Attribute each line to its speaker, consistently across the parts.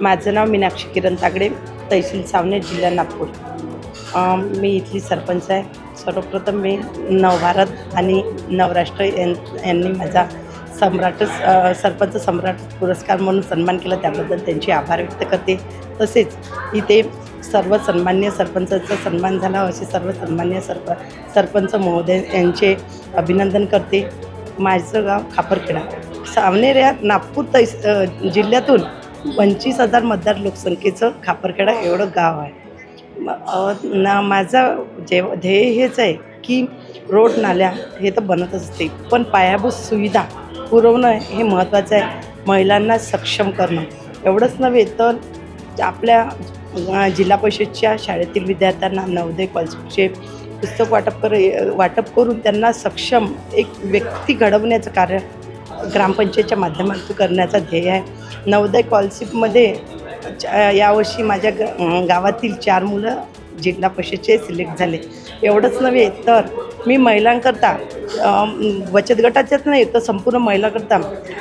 Speaker 1: माझं नाव मीनाक्षी किरण तागडे तहसील सावने जिल्हा नागपूर. मी इथली सरपंच आहे. सर्वप्रथम मी नवभारत आणि नवराष्ट्र यां यांनी माझा सम्राट सरपंच सम्राट पुरस्कार म्हणून सन्मान केला. त्याबद्दल त्यांचे आभार व्यक्त करते. तसेच इथे सर्व सन्मान्य सरपंचाचा सन्मान झाला. असे सर्व सन्मान्य सरप सरपंच महोदय यांचे अभिनंदन करते. माझं गाव खापरखेडा. सावनेर या नागपूर तैस जिल्ह्यातून पंचवीस हजार मतदार लोकसंख्येचं खापरखेडा एवढं गाव आहे. ना माझं जे ध्येय हेच आहे की रोड नाल्या हे तर बनतच असते पण पायाभूत सुविधा पुरवणं हे महत्त्वाचं आहे. महिलांना सक्षम करणं एवढंच नव्हे तर आपल्या जिल्हा परिषदच्या शाळेतील विद्यार्थ्यांना नवोदय कॉलेजचे पुस्तक वाटप कर वाटप करून त्यांना सक्षम एक व्यक्ती घडवण्याचं कार्य ग्रामपंचायतच्या माध्यमातून करण्याचा ध्येय आहे. नवोदय कॉलशिपमध्ये च- यावर्षी माझ्या ग गावातील चार मुलं जिल्हा परिषदचे सिलेक्ट झाले. एवढंच नव्हे तर मी महिलांकरता बचत गटाच्याच नाही तर संपूर्ण महिलाकरता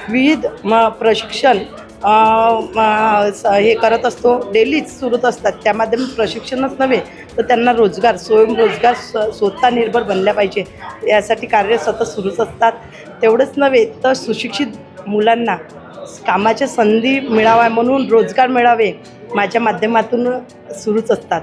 Speaker 1: विविध म प्रशिक्षण हे करत असतो. डेलीच सुरूच असतात. त्यामध्ये प्रशिक्षणच नव्हे तर त्यांना रोजगार स्वयंरोजगार स स्वतः निर्भर बनल्या पाहिजे. यासाठी कार्य सतत सुरूच असतात. तेवढंच नव्हे तर सुशिक्षित मुलांना कामाच्या संधी मिळाव्या म्हणून रोजगार मिळावे माझ्या माध्यमातून सुरूच असतात.